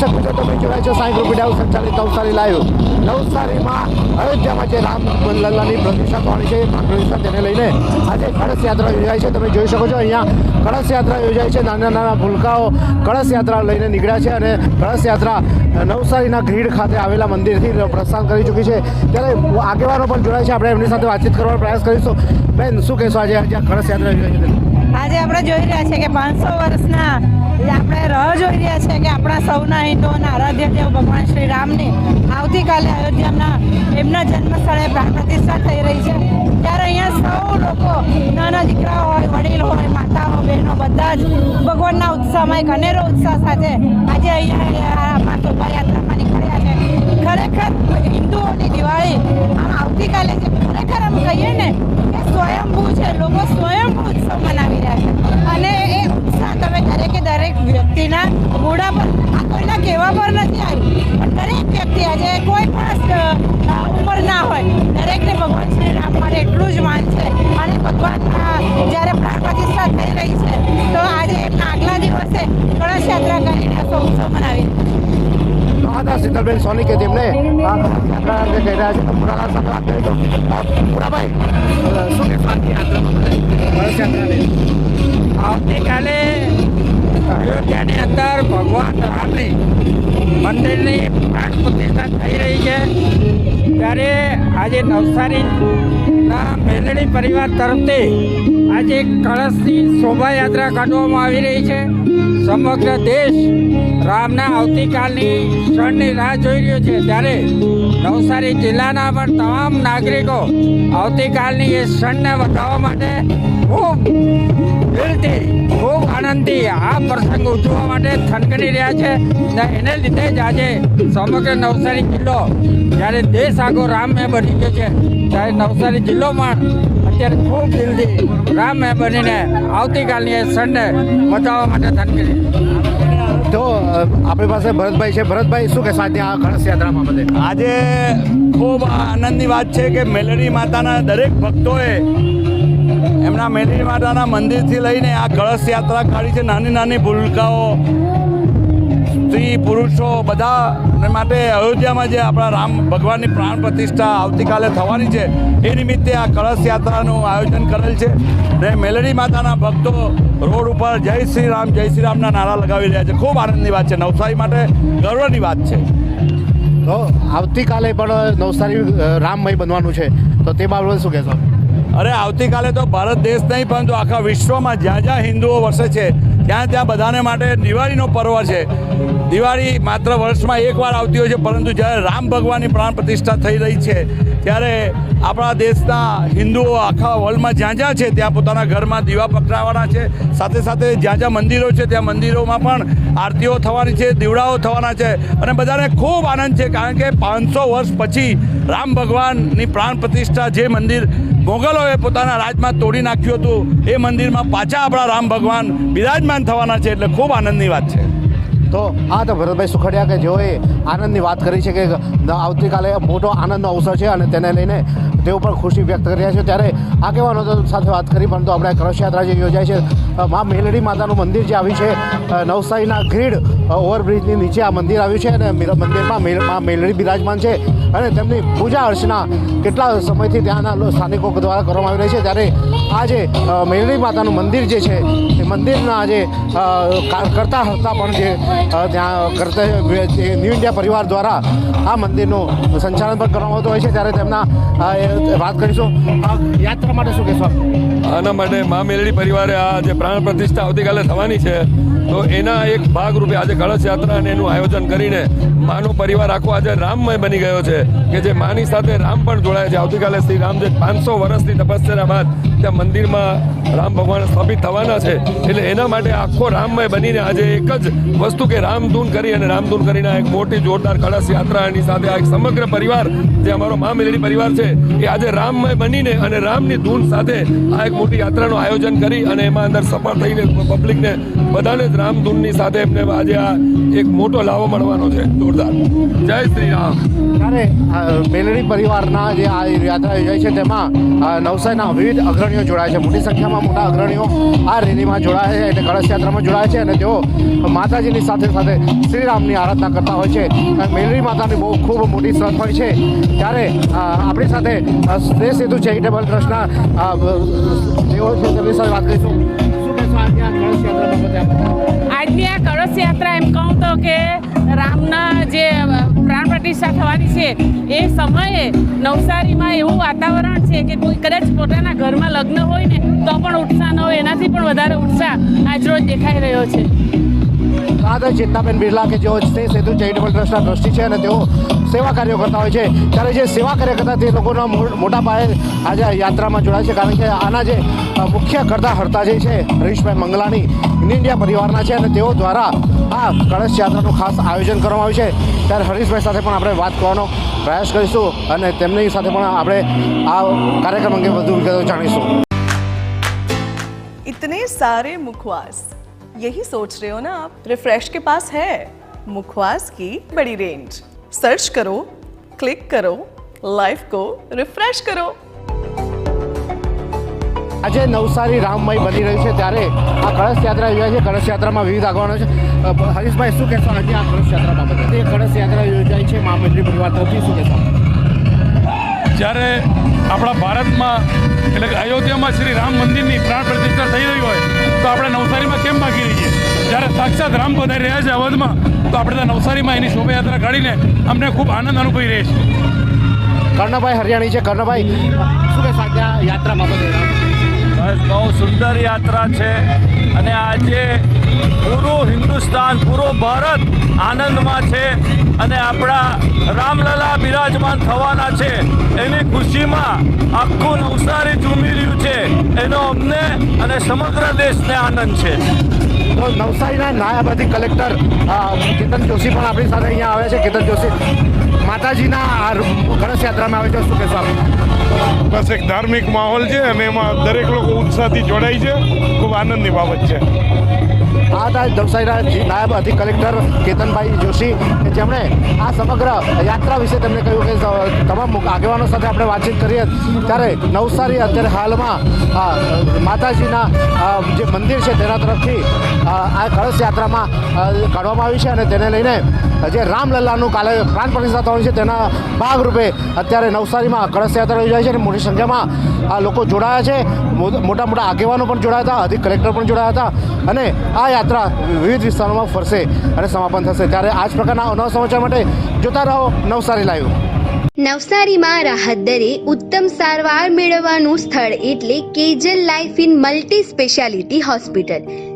દર્શક મિત્રો Sai group media Navsari live નવસારીમાં અયોધ્યામાં જે રામ લલ્લાની પ્રતિષ્ઠા થવાની છે તેને લઈને આજે કળશ યાત્રા યોજાય છે. તમે જોઈ શકો છો, અહીંયા કળશ યોજાય છે. નાના નાના ભૂલકાઓ કળશ યાત્રા લઈને નીકળ્યા છે અને કળશ નવસારીના ગ્રીડ ખાતે આવેલા મંદિરથી પ્રસ્થાન કરી ચૂકી છે. ત્યારે આગેવાનો પણ જોડાય છે. આપણે એમની સાથે વાતચીત કરવાનો પ્રયાસ કરીશું. બેન, શું કહેશો આજે? કળશ યાત્રા આજે આપણે જોઈ રહ્યા છીએ કે પાંચસો વર્ષના જે આપણે રાહ જોઈ રહ્યા છે કે આપણા સૌના હિન્દુઓના આરાધ્ય દેવ ભગવાન શ્રી રામની આવતીકાલે અયોધ્યાના એમના જન્મ સ્થળે પ્રાણ પ્રતિષ્ઠા થઈ રહી છે. ત્યારે અહીંયા સૌ લોકો, નાના દીકરા હોય, વડીલ હોય માતાઓ બહેનો બધા જ ભગવાનના ઉત્સાહમાં અનેરો ઉત્સાહ સાથે આજે અહીંયા શોભાયાત્રામાં નીકળ્યા છે. ખરેખર હિન્દુઓની દિવાળી આવતીકાલે જે ખરેખર આમ કહીએ ને કે સ્વયંભૂ છે. લોકો સ્વયંભૂ આજે કોઈ પણ ઉંમર ના હોય દરેકને ભગવાન શ્રી રામ માટે એટલું જ માન છે. અને ભગવાનના જ્યારે પ્રાણ પ્રતિષ્ઠા થઈ રહી છે તો આજે એમના આગલા દિવસે કળશ યાત્રા કરીને આખો ઉત્સવ મનાવી. હતા શીતલબેન સોની કે જેમને પુરાભાઈ શું આવતીકાલે અયોધ્યાની અંદર ભગવાન રામની મંદિરની પ્રાણ પ્રતિષ્ઠા થઈ રહી છે. ત્યારે આજે નવસારીના મેલણી પરિવાર તરફથી આજે કળશની શોભાયાત્રા કાઢવામાં આવી રહી છે. સમગ્ર દેશ રામના આવતીકાલની ક્ષણની રાહ જોઈ રહ્યો છે. ત્યારે નવસારી જિલ્લાના પણ તમામ નાગરિકો આવતીકાલની એ ક્ષણને વધાવવા માટે ખૂબ દિલથી ખૂબ આનંદથી આ પ્રસંગ ઉજવવા માટે થનગની રહ્યા છે. ને એને લીધે જ આજે સમગ્ર નવસારી જિલ્લો જ્યારે દેશ આગો રામમય બની ગયો છે ત્યારે નવસારી જિલ્લો પણ અત્યારે ખૂબ દિલથી રામમય બનીને આવતીકાલની સન્ડે બતાવવા માટે ધનગીરી તો આપણી પાસે ભરતભાઈ છે. ભરતભાઈ શું કહેશો સાથે આ ગણેશ યાત્રામાં બધે? આજે ખૂબ આનંદની વાત છે કે મેલડી માતાના દરેક ભક્તોએ એમના મેલડી માતાના મંદિરથી લઈને આ કળશ યાત્રા કાઢી છે. નાની નાની ભૂલકાઓ સ્ત્રી પુરુષો બધા માટે અયોધ્યામાં જે આપણા રામ ભગવાનની પ્રાણ પ્રતિષ્ઠા આવતીકાલે થવાની છે એ નિમિત્તે આ કળશ યાત્રાનું આયોજન કરેલ છે ને મેલડી માતાના ભક્તો રોડ ઉપર જય શ્રી રામ જય શ્રી રામના નારા લગાવી રહ્યા છે. ખૂબ આનંદની વાત છે. નવસારી માટે ગર્વની વાત છે. તો આવતીકાલે પણ નવસારી રામમય બનવાનું છે. તો તે બાબતે શું કહેશો? અરે આવતીકાલે તો ભારત દેશ નહીં પરંતુ આખા વિશ્વમાં જ્યાં જ્યાં હિન્દુઓ વસે છે ત્યાં ત્યાં બધાને માટે દિવાળીનો પર્વ છે. દિવાળી માત્ર વર્ષમાં એકવાર આવતી હોય છે, પરંતુ જ્યારે રામ ભગવાનની પ્રાણ પ્રતિષ્ઠા થઈ રહી છે, ત્યારે આપણા દેશના હિન્દુઓ આખા વર્લ્ડમાં જ્યાં જ્યાં છે, ત્યાં પોતાના ઘરમાં દીવા પકડાવવાના છે. સાથે સાથે જ્યાં જ્યાં મંદિરો છે, ત્યાં મંદિરોમાં પણ આરતીઓ થવાની છે, દીવડાઓ થવાના છે. અને બધાને ખૂબ આનંદ છે, કારણ કે પાંચસો વર્ષ પછી રામ ભગવાનની પ્રાણ પ્રતિષ્ઠા જે મંદિર મોગલોએ પોતાના રાજમાં તોડી નાખ્યું હતું. એ મંદિરમાં પાછા આપણા રામ ભગવાન બિરાજમાન થવાના છે એટલે ખૂબ આનંદની વાત છે. તો આ તો ભરતભાઈ સુખડિયા કે જેઓએ આનંદની વાત કરી છે કે આવતીકાલે મોટો આનંદનો અવસર છે અને તેને લઈને તેઓ પણ ખુશી વ્યક્ત કરી રહ્યા છે. ત્યારે આગેવાનો સાથે વાત કરી, પરંતુ આપણે કળશ યાત્રા જે યોજાય છે મા મેલડી માતાનું મંદિર જે આવ્યું છે નવસારીના ગ્રીડ ઓવરબ્રિજની નીચે આ મંદિર આવ્યું છે અને મંદિરમાં મેલ- મા મેલડી બિરાજમાન છે અને તેમની પૂજા અર્ચના કેટલા સમયથી ત્યાંના સ્થાનિકો દ્વારા કરવામાં આવી રહી છે. ત્યારે આજે મેલડી માતાનું મંદિર જે છે, એ મંદિરના આજે કરતા હરતા પણ જે ત્યાં કરતા ન્યૂ ઇન્ડિયા પરિવાર દ્વારા આ મંદિરનું સંચાલન પણ કરવામાં આવતું હોય છે. ત્યારે તેમના વાત કરીશું. યાત્રા માટે શું કહેશો? આના માટે મા મેલડી પરિવારે આ જે પ્રાણ પ્રતિષ્ઠા આવતીકાલે થવાની છે તો એના એક ભાગરૂપે આજે કળશ યાત્રા અને એનું આયોજન કરીને માનો પરિવાર આખો આજે રામમય બની ગયો છે કે જે માની સાથે રામ પણ જોડાય છે. આવતીકાલે શ્રી રામ જે પાંચસો વર્ષની તપસ્યા બાદ ત્યાં મંદિરમાં રામ ભગવાન સ્થાપિત થવાના છે. એટલે એના માટે આખો રામમય બનીને આજે એક જ વસ્તુ કે રામધૂન કરી અને રામધૂન કરીને એક મોટી જોરદાર કળશ યાત્રા એની સાથે આ એક સમગ્ર પરિવાર જે અમારો મા મેલડી પરિવાર છે એ આજે રામમય બનીને અને રામની ધૂન સાથે આ એક મોટી યાત્રાનું આયોજન કરી અને એમાં અંદર સફળ થઈને પબ્લિકને બધાને જ રામધૂનની સાથે એમને આજે આ એક મોટો લાવો મળવાનો છે. જોરદાર. જય શ્રી રામ. ત્યારે અ, મેલડી પરિવારના જે આ યાત્રા યોજાઈ છે તેમાં નવસારીના વિવિધ અગ્રણીઓ જોડાય છે. મોટી સંખ્યામાં મોટા અગ્રણીઓ આ રેલીમાં જોડાય છે એટલે કળશ યાત્રામાં જોડાય છે અને તેઓ માતાજીની સાથે સાથે શ્રીરામની આરાધના કરતા હોય છે. મેલડી માતાની બહુ ખૂબ મોટી શ્રદ્ધ હોય છે. ત્યારે આપણી સાથે શ્રેય સેતુ ચેરિટેબલ ટ્રસ્ટના તેઓ છે તેમની સાથે વાત કરીશું. આજની આ કળશ યાત્રા એમ કહું તો કે રામના જે પ્રાણ પ્રતિષ્ઠા થવાની છે, એ સમયે નવસારીમાં એવું વાતાવરણ છે કે કોઈ કદાચ પોતાના ઘરમાં લગ્ન હોય ને, તો પણ ઉત્સાહ ન હોય. એનાથી પણ વધારે ઉત્સાહ આજરોજ દેખાઈ રહ્યો છે. ફાધર ચેતનાબેન બિરલા કે જેઓ તે સેતુ ચેરિટેબલ ટ્રસ્ટના ટ્રસ્ટી છે અને તેઓ સેવા કાર્યો કરતા હોય છે. ત્યારે જે સેવા કાર્ય કરતા તે લોકોના મોટા પાયે આજે યાત્રામાં જોડાય છે. કારણ કે આના જે મુખ્ય કરતા હર્તા જે છે, હરીશભાઈ મંગલાની મંગલાણી ઇન્ડિયા પરિવારના છે અને તેઓ દ્વારા આ કળશ યાત્રાનું ખાસ આયોજન કરવામાં આવ્યું છે. ત્યારે હરીશભાઈ સાથે પણ આપણે વાત કરવાનો પ્રયાસ કરીશું અને તેમની સાથે પણ આપણે આ કાર્યક્રમ અંગે વધુ વિગતો જાણીશું. ઇતને સારે મુખવાસ. यही सोच रहे हो ना आप रिफ्रेश के पास है मुखवास की बड़ी रेंज सर्च करो क्लिक करो लाइफ को रिफ्रेश करो આજે નવસારી રામમય બની રહ્યું છે ત્યારે આ કળશ યાત્રા યોજાય છે કળશ યાત્રામાં વિવિધ આગેવાનો છે અ, હરીશભાઈ શું કહેશો આજે આ કળશ યાત્રા બાબતે જે કળશ યાત્રા યોજાય છે મા મંત્રી પરિવાર તરફથી શું કહેશો જ્યારે આપણા ભારતમાં એટલે કે અયોધ્યામાં શ્રી રામ મંદિરની પ્રાણ પ્રતિષ્ઠા થઈ રહી હોય તો આપણે નવસારીમાં કેમ બાકી રહીએ? જ્યારે સાક્ષાત રામ પધારી રહ્યા છે અવધમાં તો આપણે ત્યાં નવસારીમાં એની શોભાયાત્રા કાઢીને અમને ખૂબ આનંદ અનુભવી રહે છે કર્ણભાઈ હરિયાણી છે. કર્ણભાઈ શું આજે યાત્રા બાબતે? બસ બહુ સુંદર યાત્રા છે અને આજે પૂરું હિન્દુસ્તાન પૂરો ભારત આનંદમાં છે અને આપણા રામલલા બિરાજમાન થવાના છે. એની ખુશીમાં આખું નવસારી છે એનો અમને અને સમગ્ર દેશને આનંદ છે. તો નવસારીના નાયબ અધિક કલેક્ટર કેતન જોશી પણ આપણી સાથે અહીંયા આવે છે. કેતન જોશી માતાજીના આ ગણેશ યાત્રામાં આવે છે. શું કહેશો આપ? બસ એક ધાર્મિક માહોલ છે અને એમાં દરેક લોકો ઉત્સાહથી જોડાય છે. ખૂબ આનંદની બાબત છે. આ હતા નવસારીના જી- નાયબ અધિક કલેક્ટર કેતનભાઈ જોશી કે જેમણે આ સમગ્ર યાત્રા વિશે તેમણે કહ્યું કે તમામ આગેવાનો સાથે આપણે વાતચીત કરીએ. ત્યારે નવસારી અત્યારે હાલમાં માતાજીના જે મંદિર છે તેના તરફથી, આ કળશ યાત્રામાં કાઢવામાં આવી છે અને તેને લઈને જે રામલલ્લાનું કાલે પ્રાણ પ્રતિષ્ઠા થવાની છે તેના ભાગરૂપે અત્યારે નવસારીમાં કળશ યાત્રા યોજાય છે અને મોટી સંખ્યામાં આ લોકો જોડાયા છે. મોટા મોટા આગેવાનો પણ જોડાયા હતા, અધિક કલેક્ટર પણ જોડાયા હતા અને આ યાત્રા વિવિધ વિસ્તારોમાં ફરશે અને સમાપન થશે. ત્યારે આ જ પ્રકારના નવ સમાચાર માટે જોતા રહો નવસારી લાઈવ. નવસારીમાં રાહત દરે ઉત્તમ સારવાર મેળવવાનું સ્થળ એટલે Kejal life in multi speciality hospital.